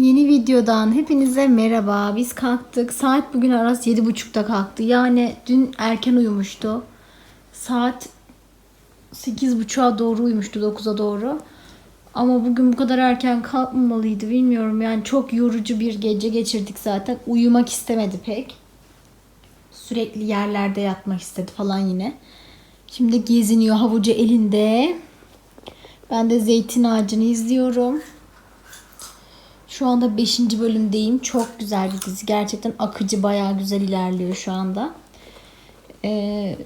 Yeni videodan hepinize merhaba. Biz kalktık. Saat bugün Aras 7.30'da kalktı. Yani dün erken uyumuştu. Saat 8.30'a doğru uyumuştu 9'a doğru. Ama bugün bu kadar erken kalkmamalıydı bilmiyorum. Yani çok yorucu bir gece geçirdik zaten. Uyumak istemedi pek. Sürekli yerlerde yatmak istedi falan yine. Şimdi geziniyor havucu elinde. Ben de zeytin ağacını izliyorum. Şu anda 5. bölümdeyim. Çok güzel bir dizi. Gerçekten akıcı bayağı güzel ilerliyor şu anda. Ee,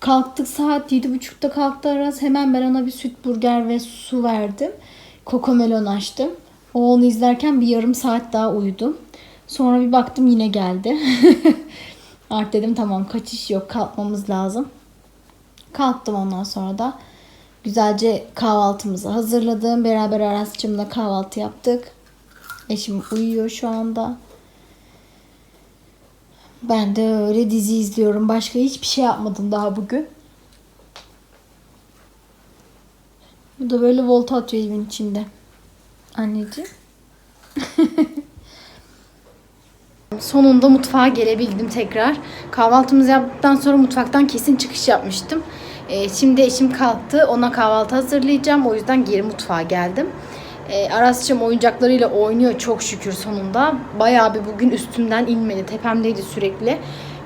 kalktık saat 7.30'da kalktı Aras. Hemen ben ona bir süt burger ve su verdim. Kokomelon açtım. O onu izlerken bir yarım saat daha uyudum. Sonra bir baktım yine geldi. Artık dedim tamam kaçış yok kalkmamız lazım. Kalktım ondan sonra da güzelce kahvaltımızı hazırladım. Beraber Aras'cığımla kahvaltı yaptık. Eşim uyuyor şu anda. Ben de öyle dizi izliyorum. Başka hiçbir şey yapmadım daha bugün. Bu da böyle volta atıyor evin içinde. Anneciğim. Sonunda mutfağa gelebildim tekrar. Kahvaltımızı yaptıktan sonra mutfaktan kesin çıkış yapmıştım. Ee, şimdi eşim kalktı. Ona kahvaltı hazırlayacağım. O yüzden geri mutfağa geldim. Ee, Aras'cığım oyuncaklarıyla oynuyor çok şükür sonunda. Bayağı bir bugün üstümden inmedi. Tepemdeydi sürekli.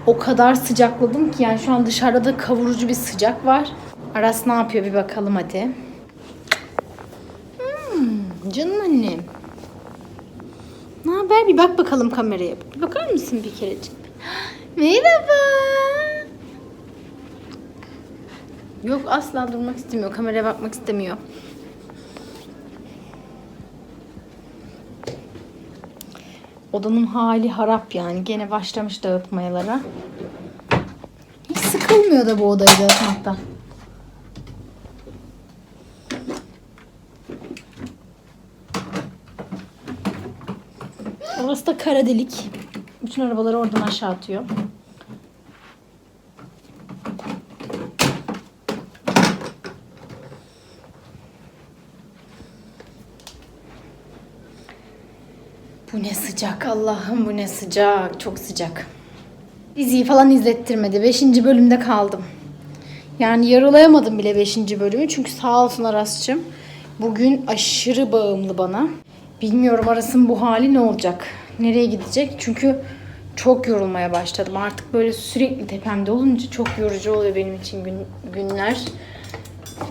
O kadar sıcakladım ki yani şu an dışarıda da kavurucu bir sıcak var. Aras ne yapıyor bir bakalım hadi. Hmm, canım annem. Ne haber? Bir bak bakalım kameraya. Bir bakar mısın bir kerecik? Merhaba. Yok asla durmak istemiyor. Kameraya bakmak istemiyor. Odanın hali harap yani. Gene başlamış dağıtmayalara. Hiç sıkılmıyor da bu odayı dağıtmaktan. Orası da kara delik. Bütün arabaları oradan aşağı atıyor. Bu ne sıcak Allah'ım bu ne sıcak. Çok sıcak. Diziyi falan izlettirmedi. Beşinci bölümde kaldım. Yani yarılayamadım bile beşinci bölümü. Çünkü sağ olsun Aras'cığım. Bugün aşırı bağımlı bana. Bilmiyorum Aras'ın bu hali ne olacak? Nereye gidecek? Çünkü çok yorulmaya başladım. Artık böyle sürekli tepemde olunca çok yorucu oluyor benim için gün, günler.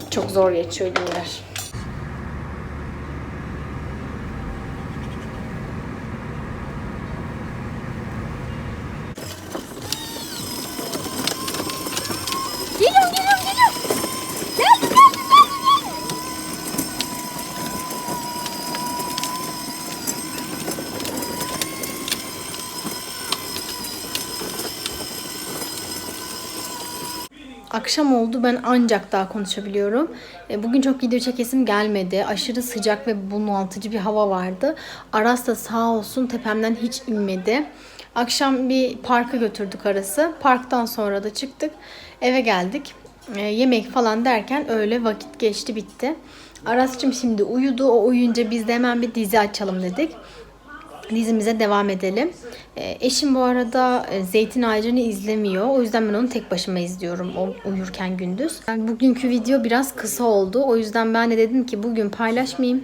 Çok zor geçiyor günler. Geliyorum, geliyorum, geliyorum. Geldim, geldim, geldim, geldim. Akşam oldu ben ancak daha konuşabiliyorum. E, Bugün çok video çekesim gelmedi. Aşırı sıcak ve bunaltıcı bir hava vardı. Aras da sağ olsun tepemden hiç inmedi. Akşam bir parka götürdük Aras'ı. Parktan sonra da çıktık. Eve geldik. E, Yemek falan derken öyle vakit geçti bitti. Aras'cığım şimdi uyudu. O uyuyunca biz de hemen bir dizi açalım dedik dizimize devam edelim. E, eşim bu arada e, Zeytin Ağacı'nı izlemiyor. O yüzden ben onu tek başıma izliyorum o uyurken gündüz. Yani bugünkü video biraz kısa oldu. O yüzden ben de dedim ki bugün paylaşmayayım.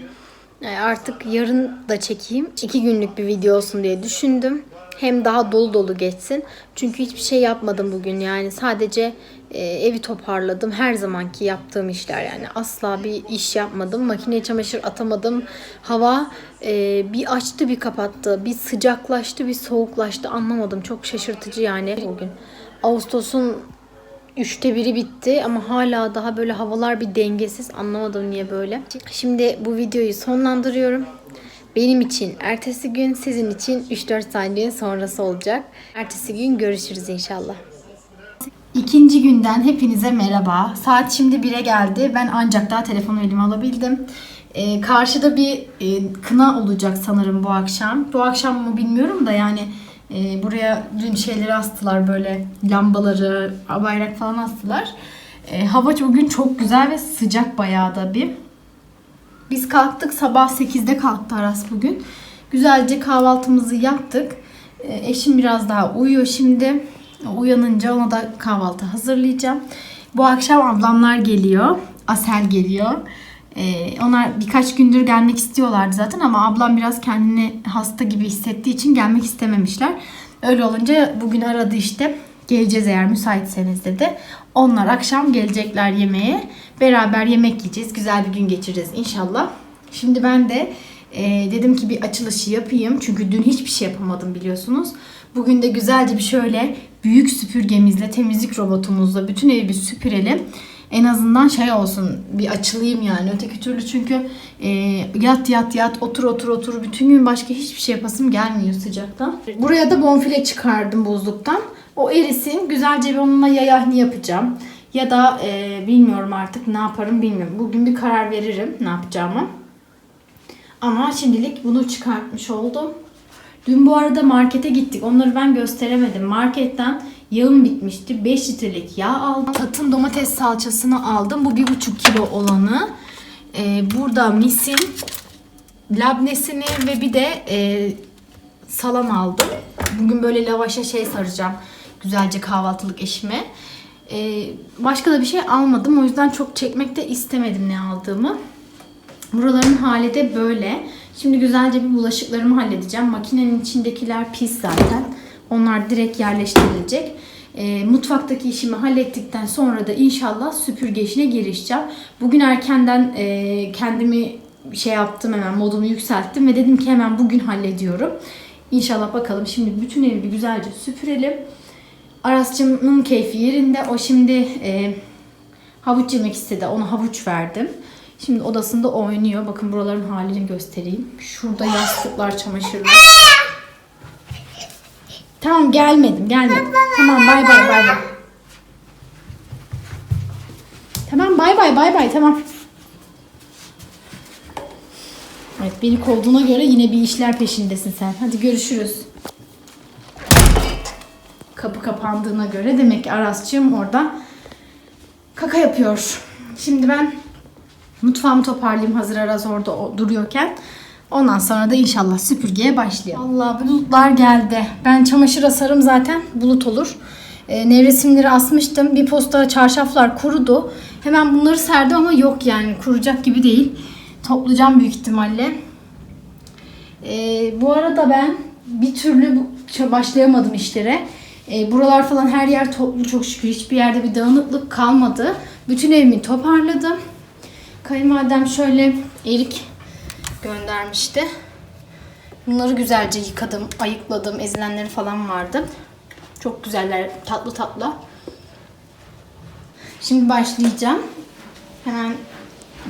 E, artık yarın da çekeyim. İki günlük bir video olsun diye düşündüm. Hem daha dolu dolu geçsin. Çünkü hiçbir şey yapmadım bugün. Yani sadece e, evi toparladım. Her zamanki yaptığım işler yani. Asla bir iş yapmadım. Makineye çamaşır atamadım. Hava e, bir açtı bir kapattı. Bir sıcaklaştı bir soğuklaştı. Anlamadım. Çok şaşırtıcı yani bugün. Ağustos'un Üçte biri bitti ama hala daha böyle havalar bir dengesiz. Anlamadım niye böyle. Şimdi bu videoyu sonlandırıyorum. Benim için ertesi gün, sizin için 3-4 saniye sonrası olacak. Ertesi gün görüşürüz inşallah. İkinci günden hepinize merhaba. Saat şimdi 1'e geldi. Ben ancak daha telefonu elime alabildim. Ee, karşıda bir e, kına olacak sanırım bu akşam. Bu akşam mı bilmiyorum da yani e, buraya dün şeyleri astılar böyle lambaları, bayrak falan astılar. E, hava bugün çok güzel ve sıcak bayağı da bir. Biz kalktık sabah 8'de kalktı Aras bugün. Güzelce kahvaltımızı yaptık. Ee, Eşim biraz daha uyuyor şimdi. Uyanınca ona da kahvaltı hazırlayacağım. Bu akşam ablamlar geliyor. Asel geliyor. Ee, onlar birkaç gündür gelmek istiyorlardı zaten ama ablam biraz kendini hasta gibi hissettiği için gelmek istememişler. Öyle olunca bugün aradı işte. Geleceğiz eğer müsaitseniz dedi. Onlar akşam gelecekler yemeğe. Beraber yemek yiyeceğiz. Güzel bir gün geçireceğiz inşallah. Şimdi ben de e, dedim ki bir açılışı yapayım. Çünkü dün hiçbir şey yapamadım biliyorsunuz. Bugün de güzelce bir şöyle büyük süpürgemizle, temizlik robotumuzla bütün evi bir süpürelim. En azından şey olsun bir açılayım yani. Öteki türlü çünkü e, yat yat yat otur otur otur bütün gün başka hiçbir şey yapasım gelmiyor sıcaktan. Buraya da bonfile çıkardım buzluktan. O erisin. Güzelce bir onunla yayahni yapacağım. Ya da e, bilmiyorum artık ne yaparım bilmiyorum. Bugün bir karar veririm ne yapacağımı. Ama şimdilik bunu çıkartmış oldum. Dün bu arada markete gittik. Onları ben gösteremedim. Marketten yağım bitmişti. 5 litrelik yağ aldım. Tatın domates salçasını aldım. Bu 1,5 kilo olanı. Ee, burada misin, labnesini ve bir de e, salam aldım. Bugün böyle lavaşa şey saracağım. Güzelce kahvaltılık eşime. Ee, başka da bir şey almadım. O yüzden çok çekmek de istemedim ne aldığımı. Buraların hali de böyle. Şimdi güzelce bir bulaşıklarımı halledeceğim. Makinenin içindekiler pis zaten. Onlar direkt yerleştirilecek. E, mutfaktaki işimi hallettikten sonra da inşallah süpürge işine girişeceğim. Bugün erkenden e, kendimi şey yaptım hemen modumu yükselttim ve dedim ki hemen bugün hallediyorum. İnşallah bakalım şimdi bütün evi bir güzelce süpürelim. Aras'cığımın keyfi yerinde. O şimdi e, havuç yemek istedi. Ona havuç verdim. Şimdi odasında oynuyor. Bakın buraların halini göstereyim. Şurada yastıklar, çamaşırlar. Tamam gelmedim, gelmedim. Tamam bay bay bay bay. Tamam bay bay bay bay tamam. Evet beni kovduğuna göre yine bir işler peşindesin sen. Hadi görüşürüz. Kapı kapandığına göre demek ki Aras'cığım orada kaka yapıyor. Şimdi ben Mutfağımı toparlayayım hazır Aras orada duruyorken. Ondan sonra da inşallah süpürgeye başlayalım. Allah bulutlar geldi. Ben çamaşır asarım zaten bulut olur. Ee, nevresimleri asmıştım. Bir posta çarşaflar kurudu. Hemen bunları serdim ama yok yani kuracak gibi değil. Toplayacağım büyük ihtimalle. Ee, bu arada ben bir türlü başlayamadım işlere. Ee, buralar falan her yer toplu çok şükür. Hiçbir yerde bir dağınıklık kalmadı. Bütün evimi toparladım. Kayınvalidem şöyle erik göndermişti. Bunları güzelce yıkadım, ayıkladım. Ezilenleri falan vardı. Çok güzeller, tatlı tatlı. Şimdi başlayacağım. Hemen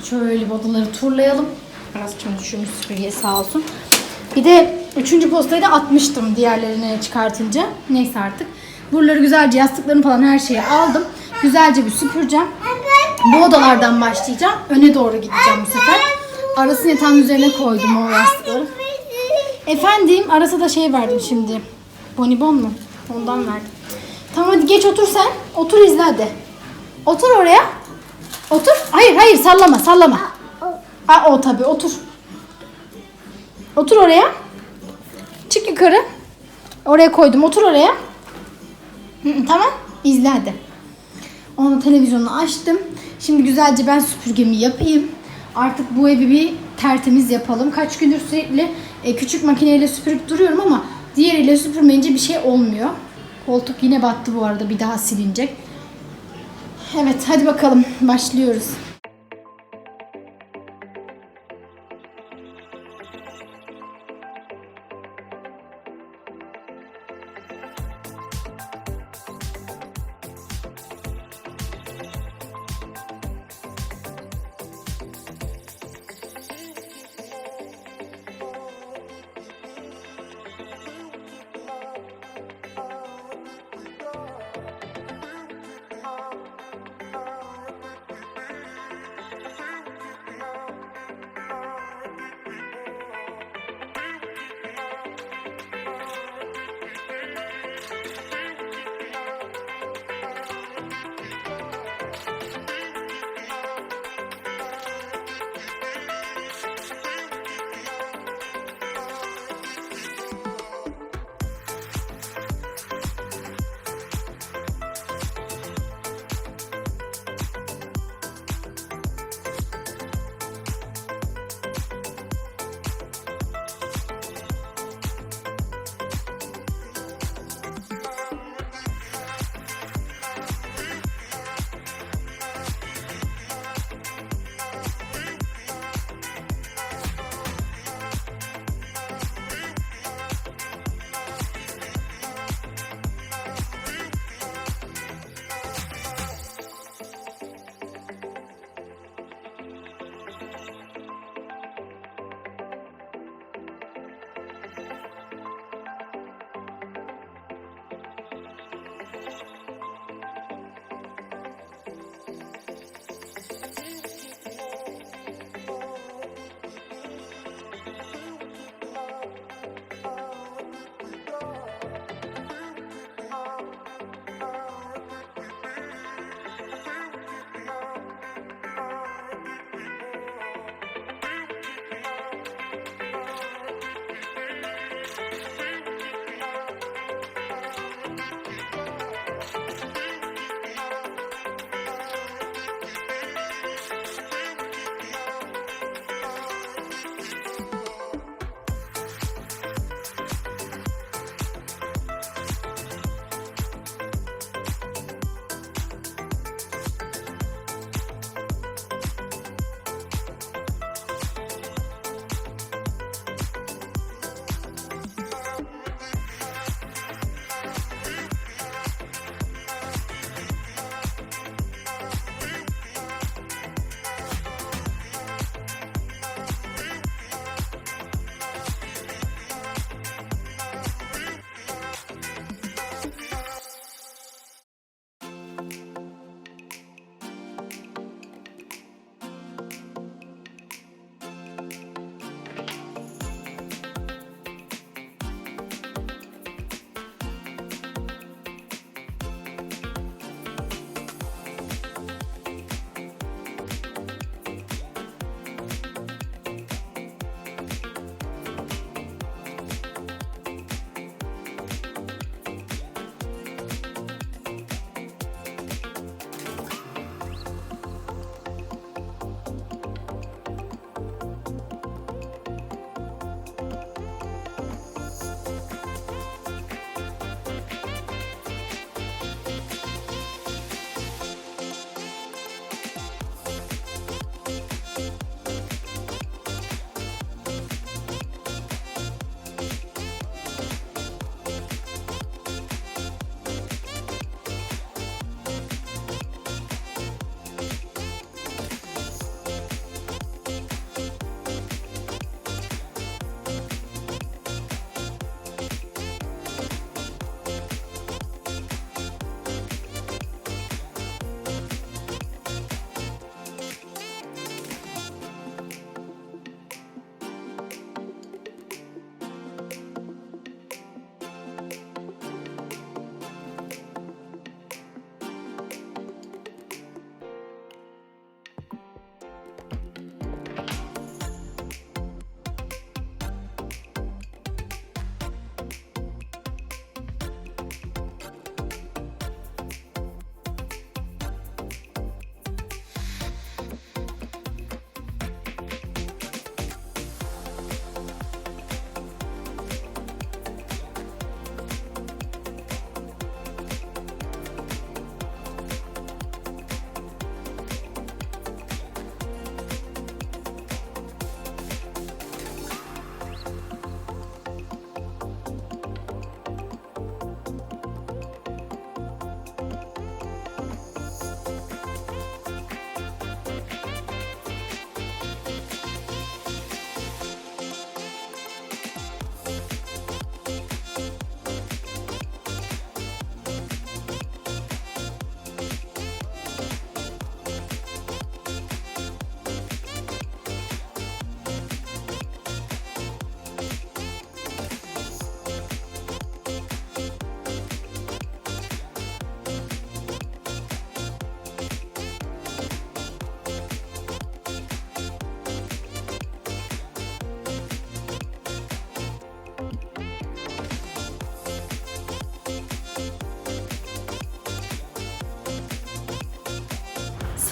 şöyle bodaları turlayalım. Biraz düşürmüş süpürgeye sağ olsun. Bir de üçüncü postayı da atmıştım diğerlerini çıkartınca. Neyse artık. Buraları güzelce yastıklarını falan her şeyi aldım. Güzelce bir süpüreceğim. Bu odalardan başlayacağım. Öne doğru gideceğim bu sefer. Aras'ın yatağın üzerine koydum o yastıkları. Efendim Aras'a da şey verdim şimdi. Bonibon mu? Ondan verdim. Tamam hadi geç otur sen. Otur izle hadi. Otur oraya. Otur. Hayır hayır sallama sallama. Ha o tabii otur. Otur oraya. Çık yukarı. Oraya koydum. Otur oraya. Hı, tamam. İzle hadi. Onu televizyonu açtım. Şimdi güzelce ben süpürgemi yapayım. Artık bu evi bir tertemiz yapalım. Kaç gündür sürekli e, küçük makineyle süpürüp duruyorum ama diğeriyle süpürmeyince bir şey olmuyor. Koltuk yine battı bu arada bir daha silinecek. Evet hadi bakalım başlıyoruz.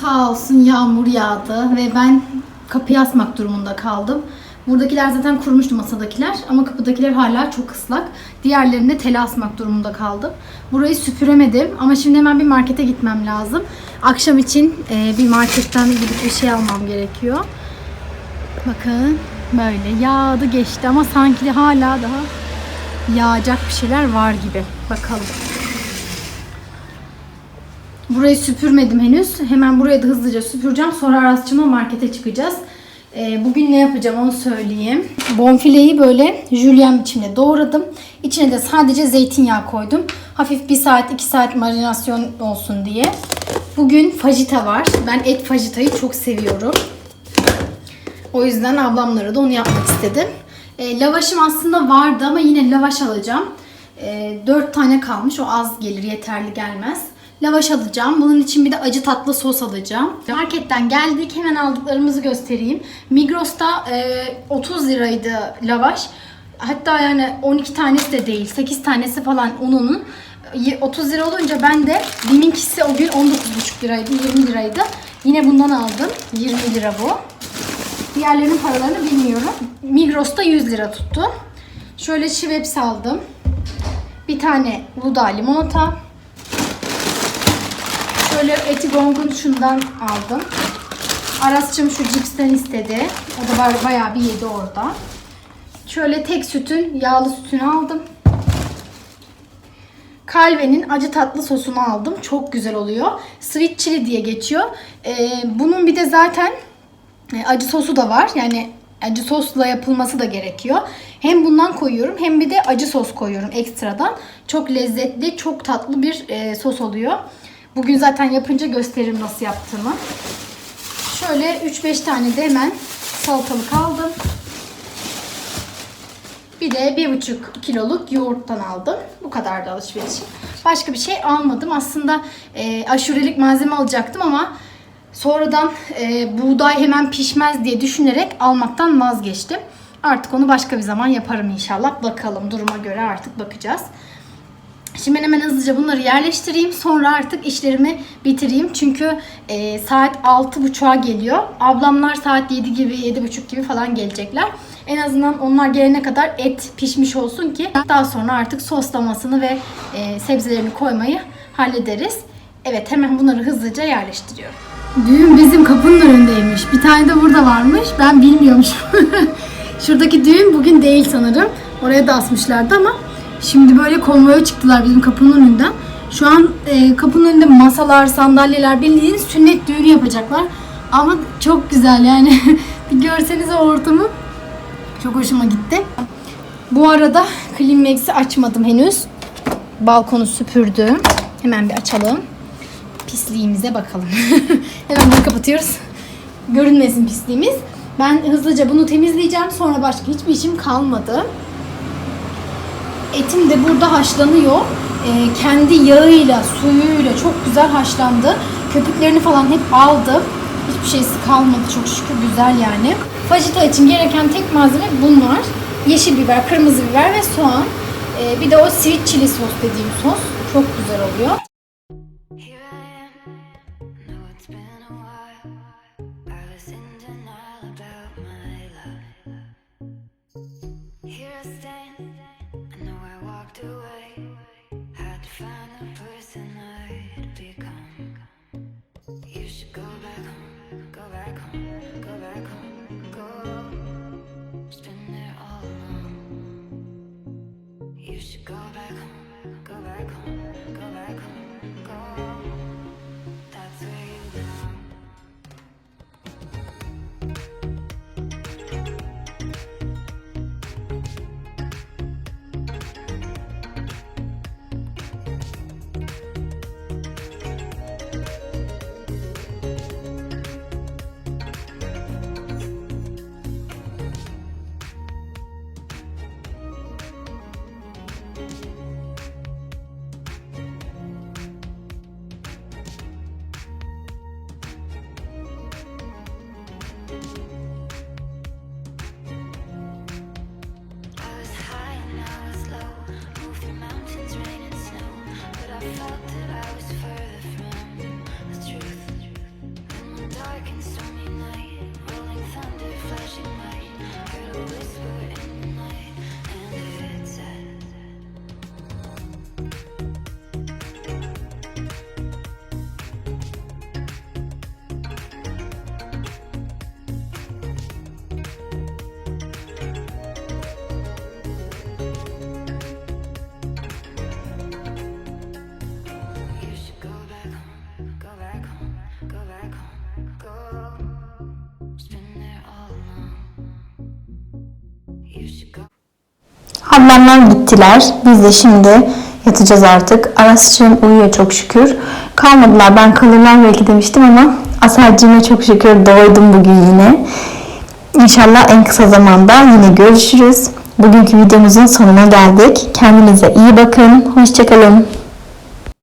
Sağ olsun yağmur yağdı ve ben kapıyı asmak durumunda kaldım. Buradakiler zaten kurumuştu masadakiler ama kapıdakiler hala çok ıslak. Diğerlerinde tele asmak durumunda kaldım. Burayı süpüremedim ama şimdi hemen bir markete gitmem lazım. Akşam için e, bir marketten gidip bir şey almam gerekiyor. Bakın böyle yağdı geçti ama sanki hala daha yağacak bir şeyler var gibi. Bakalım. Burayı süpürmedim henüz. Hemen burayı da hızlıca süpüreceğim. Sonra Arasçım'la markete çıkacağız. Ee, bugün ne yapacağım onu söyleyeyim. Bonfileyi böyle jülyen biçimde doğradım. İçine de sadece zeytinyağı koydum. Hafif 1 saat 2 saat marinasyon olsun diye. Bugün fajita var. Ben et fajitayı çok seviyorum. O yüzden ablamlara da onu yapmak istedim. E, lavaşım aslında vardı ama yine lavaş alacağım. E, 4 tane kalmış. O az gelir, yeterli gelmez. Lavaş alacağım. Bunun için bir de acı tatlı sos alacağım. Marketten geldik. Hemen aldıklarımızı göstereyim. Migros'ta e, 30 liraydı lavaş. Hatta yani 12 tanesi de değil. 8 tanesi falan ununun. Y- 30 lira olunca ben de Biminkisi o gün 19,5 liraydı, 20 liraydı. Yine bundan aldım. 20 lira bu. Diğerlerinin paralarını bilmiyorum. Migros'ta 100 lira tuttu. Şöyle Schweppes aldım. Bir tane Uludağ limonata. Şöyle Etigong'un şundan aldım. Arasçım şu cipsten istedi. O da var bayağı bir yedi orada. Şöyle tek sütün yağlı sütünü aldım. Calve'nin acı tatlı sosunu aldım. Çok güzel oluyor. Sweet chili diye geçiyor. Ee, bunun bir de zaten e, acı sosu da var. Yani acı sosla yapılması da gerekiyor. Hem bundan koyuyorum hem bir de acı sos koyuyorum ekstradan. Çok lezzetli, çok tatlı bir e, sos oluyor. Bugün zaten yapınca gösteririm nasıl yaptığımı. Şöyle 3-5 tane de hemen salatalık aldım. Bir de bir buçuk kiloluk yoğurttan aldım. Bu kadar da alışverişim. Başka bir şey almadım. Aslında e, aşurelik malzeme alacaktım ama sonradan e, buğday hemen pişmez diye düşünerek almaktan vazgeçtim. Artık onu başka bir zaman yaparım inşallah. Bakalım duruma göre artık bakacağız. Şimdi hemen hızlıca bunları yerleştireyim. Sonra artık işlerimi bitireyim. Çünkü e, saat 6.30'a geliyor. Ablamlar saat 7 gibi, 7.30 gibi falan gelecekler. En azından onlar gelene kadar et pişmiş olsun ki daha sonra artık soslamasını ve e, sebzelerini koymayı hallederiz. Evet hemen bunları hızlıca yerleştiriyorum. Düğün bizim kapının önündeymiş. Bir tane de burada varmış. Ben bilmiyormuşum. Şuradaki düğün bugün değil sanırım. Oraya da asmışlardı ama Şimdi böyle konvoya çıktılar bizim kapının önünden. Şu an e, kapının önünde masalar, sandalyeler bildiğiniz sünnet düğünü yapacaklar. Ama çok güzel yani. bir görseniz o ortamı. Çok hoşuma gitti. Bu arada Klimax'i açmadım henüz. Balkonu süpürdüm. Hemen bir açalım. Pisliğimize bakalım. Hemen bunu kapatıyoruz. Görünmesin pisliğimiz. Ben hızlıca bunu temizleyeceğim. Sonra başka hiçbir işim kalmadı. Etim de burada haşlanıyor. Ee, kendi yağıyla, suyuyla çok güzel haşlandı. Köpüklerini falan hep aldım. Hiçbir şeysi kalmadı çok şükür güzel yani. Fajita için gereken tek malzeme bunlar. Yeşil biber, kırmızı biber ve soğan. Ee, bir de o sweet chili sos dediğim sos. Çok güzel oluyor. Ablamlar gittiler. Biz de şimdi yatacağız artık. Arasçığım uyuyor çok şükür. Kalmadılar ben kalırlar belki demiştim ama Aselciğime çok şükür doydum bugün yine. İnşallah en kısa zamanda yine görüşürüz. Bugünkü videomuzun sonuna geldik. Kendinize iyi bakın. Hoşçakalın.